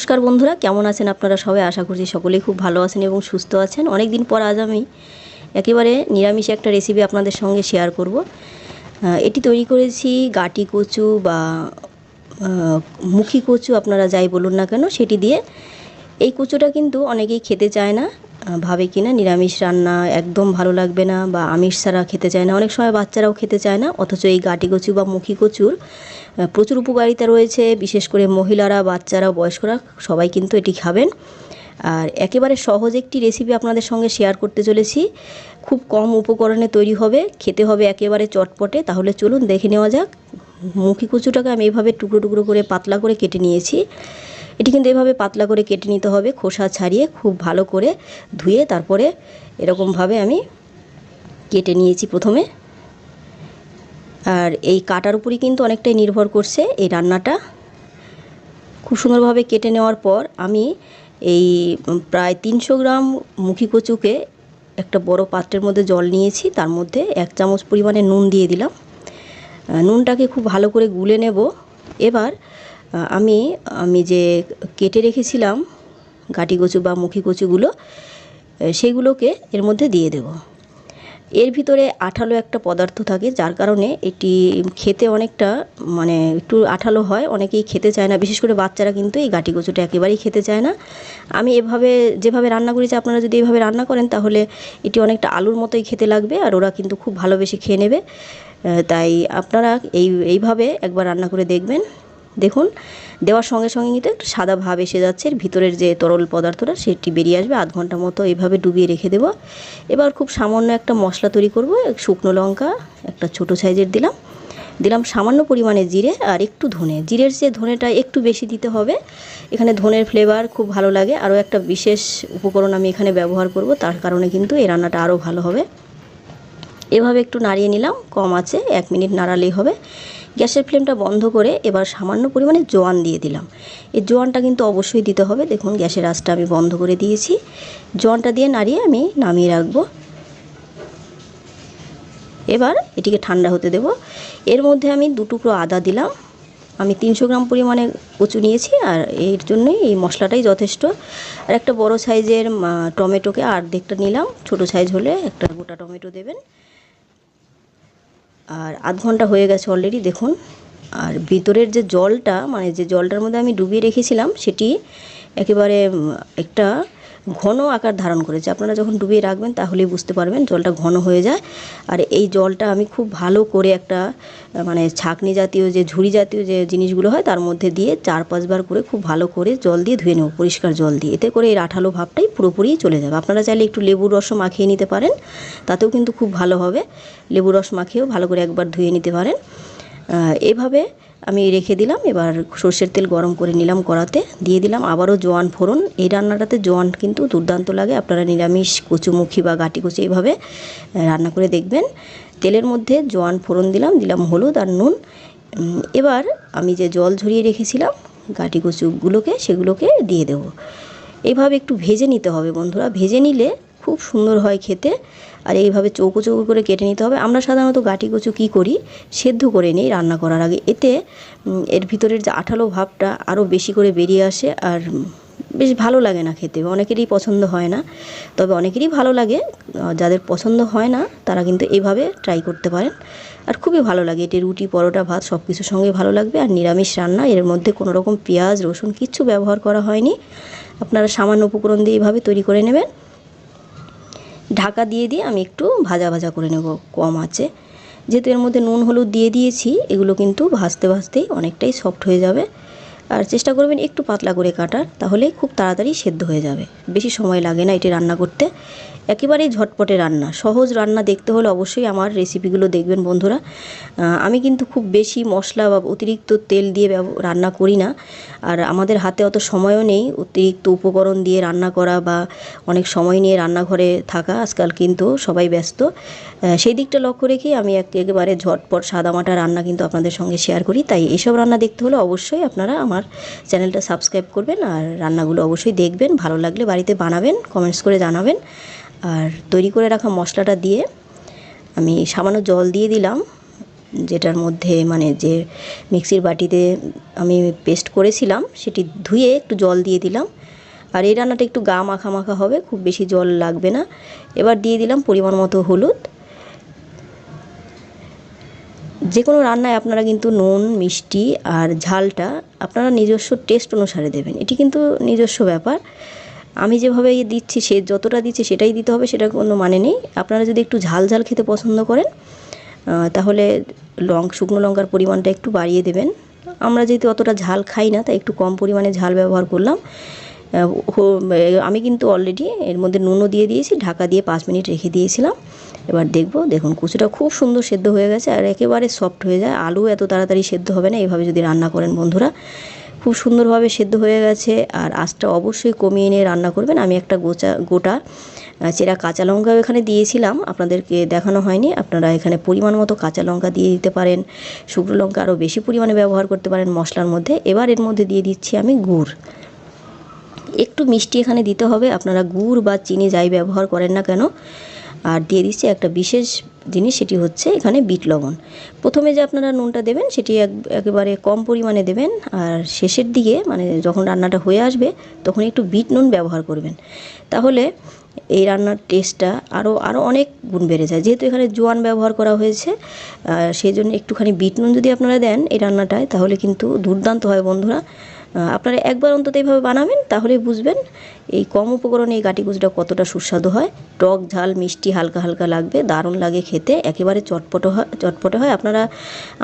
নমস্কার বন্ধুরা, কেমন আছেন আপনারা সবাই? আশা করছি সকলেই খুব ভালো আছেন এবং সুস্থ আছেন। অনেক দিন পর আজ আমি একেবারে নিরামিষ একটা রেসিপি আপনাদের সঙ্গে শেয়ার করব। এটি তৈরি করেছি গাটি কচু বা মুখী কচু, আপনারা যাই বলুন না কেন, সেটি দিয়ে। এই কচুটা কিন্তু অনেকেই খেতে চায় না। ভাবে কি না? নিরামিষ রান্না একদম ভালো লাগবে না বা আমিষ ছাড়া খেতে চায় না। অনেক সময় বাচ্চারাও খেতে চায় না, অথচ এই গাটি কচু বা মুখী কচুর প্রচুর উপকারিতা রয়েছে। বিশেষ করে মহিলারা, বাচ্চারা, বয়স্করা সবাই কিন্তু এটি খাবেন। আর একেবারে সহজ একটি রেসিপি আপনাদের সঙ্গে শেয়ার করতে চলেছি। খুব কম উপকরণে তৈরি হবে, খেতে হবে একেবারে চটপটে। তাহলে চলুন দেখে নেওয়া যাক। মুখী কচুটাকে আমি এইভাবে টুকরো টুকরো করে পাতলা করে কেটে নিয়েছি। এটি কিন্তু এভাবে পাতলা করে কেটে নিতে হবে, খোসা ছাড়িয়ে খুব ভালো করে ধুয়ে তারপরে এরকমভাবে আমি কেটে নিয়েছি প্রথমে। আর এই কাটার উপরই কিন্তু অনেকটাই নির্ভর করছে এই রান্নাটা। খুব সুন্দরভাবে কেটে নেওয়ার পর আমি এই প্রায় তিনশো গ্রাম মুখী কচুকে একটা বড় পাত্রের মধ্যে জল নিয়েছি, তার মধ্যে এক চামচ পরিমাণে নুন দিয়ে দিলাম। নুনটাকে খুব ভালো করে গুলে নেব। এবার আমি আমি যে কেটে রেখেছিলাম গাটি কচু বা মুখী কচুগুলো সেগুলোকে এর মধ্যে দিয়ে দেবো। এর ভিতরে আঠালো একটা পদার্থ থাকে, যার কারণে এটি খেতে অনেকটা মানে একটু আঠালো হয়, অনেকেই খেতে চায় না, বিশেষ করে বাচ্চারা কিন্তু এই গাটি কচুটা একেবারেই খেতে চায় না। আমি এভাবে, যেভাবে রান্না করেছি, আপনারা যদি এভাবে রান্না করেন, তাহলে এটি অনেকটা আলুর মতোই খেতে লাগবে, আর ওরা কিন্তু খুব ভালোবেসে খেয়ে নেবে। তাই আপনারা এই, এইভাবে একবার রান্না করে দেখবেন। দেখুন, দেওয়ার সঙ্গে সঙ্গে কিন্তু একটু সাদা ভাব এসে যাচ্ছে। ভিতরের যে তরল পদার্থটা, সেটি বেরিয়ে আসবে। আধ ঘণ্টা মতো এভাবে ডুবিয়ে রেখে দেবো। এবার খুব সামান্য একটা মশলা তৈরি করব। শুকনো লঙ্কা, একটা ছোট সাইজের দিলাম। দিলাম সামান্য পরিমাণে জিরে আর একটু ধনে। জিরের যে ধনেটা একটু বেশি দিতে হবে। এখানে ধনের ফ্লেভার খুব ভালো লাগে। আরও একটা বিশেষ উপকরণ আমি এখানে ব্যবহার করব। তার কারণে কিন্তু এই রান্নাটা আরও ভালো হবে। এভাবে একটু নাড়িয়ে নিলাম, কম আছে, এক মিনিট নাড়ালেই হবে। গ্যাসের ফ্লেমটা বন্ধ করে এবার সামান্য পরিমাণে জোয়ান দিয়ে দিলাম। এই জোয়ানটা কিন্তু অবশ্যই দিতে হবে। দেখুন, গ্যাসের আঁচটা আমি বন্ধ করে দিয়েছি। জোয়ানটা দিয়ে নাড়িয়ে আমি নামিয়ে রাখব। এবার এটিকে ঠান্ডা হতে দেব। এর মধ্যে আমি দু টুকরো আদা দিলাম। আমি তিনশো গ্রাম পরিমাণে কচু নিয়েছি আর এর জন্যই এই মশলাটাই যথেষ্ট। আর একটা বড় সাইজের টমেটোকে অর্ধেকটা নিলাম। ছোট সাইজ হলে একটা গোটা টমেটো দেবেন। আর আধ ঘণ্টা হয়ে গেছে অলরেডি দেখুন। আর ভিতরের যে জলটা মানে যে জলটার মধ্যে আমি ডুবিয়ে রেখেছিলাম, সেটি একেবারে একটা ঘন আকার ধারণ করেছে। আপনারা যখন ডুবিয়ে রাখবেন, তাহলেই বুঝতে পারবেন জলটা ঘন হয়ে যায়। আর এই জলটা আমি খুব ভালো করে একটা মানে ছাকনি জাতীয় যে, ঝুড়ি জাতীয় যে জিনিসগুলো হয়, তার মধ্যে দিয়ে চার পাঁচবার করে খুব ভালো করে জল দিয়ে ধুয়ে নেব, পরিষ্কার জল দিয়ে। এতে করে এর আঠালো ভাবটাই পুরোপুরি চলে যাবে। আপনারা চাইলে একটু লেবুর রসও মাখিয়ে নিতে পারেন, তাতেও কিন্তু খুব ভালো হবে। লেবুর রস মাখিয়েও ভালো করে একবার ধুয়ে নিতে পারেন। এভাবে আমি রেখে দিলাম, এবার সর্ষের তেল গরম করে নিলাম কড়াতে, দিয়ে দিলাম আবারও জোয়ান ফোড়ন। এই রান্নাটাতে জোয়ান কিন্তু দুর্দান্ত লাগে, আপনারা নিরামিষ, কচুমুখী বা গাটি কচু এইভাবে রান্না করে দেখবেন। তেলের মধ্যে জোয়ান ফোড়ন দিলাম দিলাম হলুদ আর নুন। এবার আমি যে জল ঝরিয়ে রেখেছিলাম গাটি কচুগুলোকে সেগুলোকে দিয়ে দেবো। এভাবে একটু ভেজে নিতে হবে বন্ধুরা। ভেজে নিলে খুব সুন্দর হয় খেতে। আর এইভাবে চৌকো চৌকো করে কেটে নিতে হবে। আমরা সাধারণত গাটি কচু কী করি? সেদ্ধ করে নিই রান্না করার আগে। এতে এর ভিতরের যে আঠালো ভাবটা আরও বেশি করে বেরিয়ে আসে আর বেশ ভালো লাগে না খেতে। অনেকেরই পছন্দ হয় না। তবে অনেকেরই ভালো লাগে। যাদের পছন্দ হয় না, তারা কিন্তু এইভাবে ট্রাই করতে পারেন। আর খুবই ভালো লাগে। এটি রুটি, পরোটা, ভাত সব কিছুর সঙ্গে ভালো লাগবে। আর নিরামিষ রান্না, এর মধ্যে কোনো রকম পেঁয়াজ, রসুন কিচ্ছু ব্যবহার করা হয়নি। আপনারা সামান্য উপকরণ দিয়ে এইভাবে তৈরি করে নেবেন। ঢাকা দিয়ে দিয়ে আমি একটু ভাজা ভাজা করে নেব, কম আছে। যেহেতু এর মধ্যে নুন, হলুদ দিয়ে দিয়েছি, এগুলো কিন্তু ভাজতে ভাজতেই অনেকটাই সফট হয়ে যাবে। আর চেষ্টা করবেন একটু পাতলা করে কাটার তাহলে খুব তাড়াতাড়ি সেদ্ধ হয়ে যাবে। বেশি সময় লাগে না এটি রান্না করতে। একেবারেই ঝটপটে রান্না। সহজ রান্না দেখতে হলে অবশ্যই আমার রেসিপিগুলো দেখবেন বন্ধুরা। আমি কিন্তু খুব বেশি মশলা বা অতিরিক্ত তেল দিয়ে রান্না করি না। আর আমাদের হাতে অত সময়ও নেই অতিরিক্ত উপকরণ দিয়ে রান্না করা বা অনেক সময় নিয়ে রান্নাঘরে থাকা। আজকাল কিন্তু সবাই ব্যস্ত। সেই দিকটা লক্ষ্য রেখেই আমি এক- একেবারে ঝটপট সাদামাটা রান্না কিন্তু আপনাদের সঙ্গে শেয়ার করি। তাই এইসব রান্না দেখতে হলে অবশ্যই আপনারা আমার চ্যানেলটা সাবস্ক্রাইব করবেন আর রান্নাগুলো অবশ্যই দেখবেন। ভালো লাগলে বাড়িতে বানাবেন কমেন্টস করে জানাবেন। আর তৈরি করে রাখা মশলাটা দিয়ে আমি সামান্য জল দিয়ে দিলাম, যেটার মধ্যে মানে যে মিক্সির বাটিতে আমি পেস্ট করেছিলাম, সেটি ধুয়ে একটু জল দিয়ে দিলাম। আর এই রান্নাটা একটু গা মাখা মাখা হবে, খুব বেশি জল লাগবে না। এবার দিয়ে দিলাম পরিমাণ মতো হলুদ। যে কোনো রান্নায় আপনারা কিন্তু নুন, মিষ্টি আর ঝালটা আপনারা নিজস্ব টেস্ট অনুসারে দেবেন। এটি কিন্তু নিজস্ব ব্যাপার। আমি যেভাবে দিচ্ছি, সে যতটা দিচ্ছে সেটাই দিতে হবে, সেটার কোনো মানে নেই। আপনারা যদি একটু ঝাল ঝাল খেতে পছন্দ করেন তাহলে লং, শুকনো লঙ্কার পরিমাণটা একটু বাড়িয়ে দেবেন। আমরা যেহেতু অতটা ঝাল খাই না, তাই একটু কম পরিমাণে ঝাল ব্যবহার করলাম। আমি কিন্তু অলরেডি এর মধ্যে নুনও দিয়ে দিয়েছি, ঢাকা দিয়ে পাঁচ মিনিট রেখে দিয়েছিলাম। এবার দেখব, দেখুন কুচুটা খুব সুন্দর সেদ্ধ হয়ে গেছে, আর একেবারে সফট হয়ে যায়। আলু এত তাড়াতাড়ি সেদ্ধ হবে না, এভাবে যদি রান্না করেন বন্ধুরা। খুব সুন্দরভাবে সেদ্ধ হয়ে গেছে আর আঁচটা অবশ্যই কমিয়ে নিয়ে রান্না করবেন। আমি একটা গোচা, গোটা চেরা কাঁচা লঙ্কাও এখানে দিয়েছিলাম। আপনাদেরকে দেখানো হয়নি। আপনারা এখানে পরিমাণ মতো কাঁচা লঙ্কা দিয়ে দিতে পারেন। শুকনো লঙ্কা আরও বেশি পরিমাণে ব্যবহার করতে পারেন মশলার মধ্যে। এবার এর মধ্যে দিয়ে দিচ্ছি আমি গুড়। একটু মিষ্টি এখানে দিতে হবে। আপনারা গুড় বা চিনি যাই ব্যবহার করেন না কেন আর দিয়ে দিচ্ছি একটা বিশেষ জিনিস, সেটি হচ্ছে এখানে বিট লবণ। প্রথমে যে আপনারা নুনটা দেবেন, সেটি এক, একেবারে কম পরিমাণে দেবেন, আর শেষের দিকে মানে যখন রান্নাটা হয়ে আসবে, তখন একটু বিট নুন ব্যবহার করবেন। তাহলে এই রান্নার টেস্টটা আরও আরও অনেক গুণ বেড়ে যায়। যেহেতু এখানে জোয়ান ব্যবহার করা হয়েছে সেই জন্য একটুখানি বিট নুন যদি আপনারা দেন এই রান্নাটায়, তাহলে কিন্তু দুর্দান্ত হয় বন্ধুরা। আপনারা একবার অন্তত এইভাবে বানাবেন তাহলে বুঝবেন এই কম উপকরণে এই গাটি কুচটা কতটা সুস্বাদু হয়। টক ঝাল, মিষ্টি হালকা হালকা লাগবে, দারুণ লাগে খেতে, একেবারে চটপট হয়, চটপটে হয়। আপনারা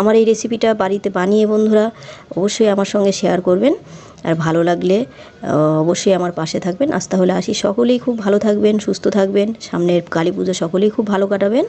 আমার এই রেসিপিটা বাড়িতে বানিয়ে বন্ধুরা অবশ্যই আমার সঙ্গে শেয়ার করবেন। আর ভালো লাগলে অবশ্যই আমার পাশে থাকবেন। আজ তাহলে আসি সকলেই। খুব ভালো থাকবেন, সুস্থ থাকবেন। সামনের কালী পুজো সকলেই খুব ভালো কাটাবেন।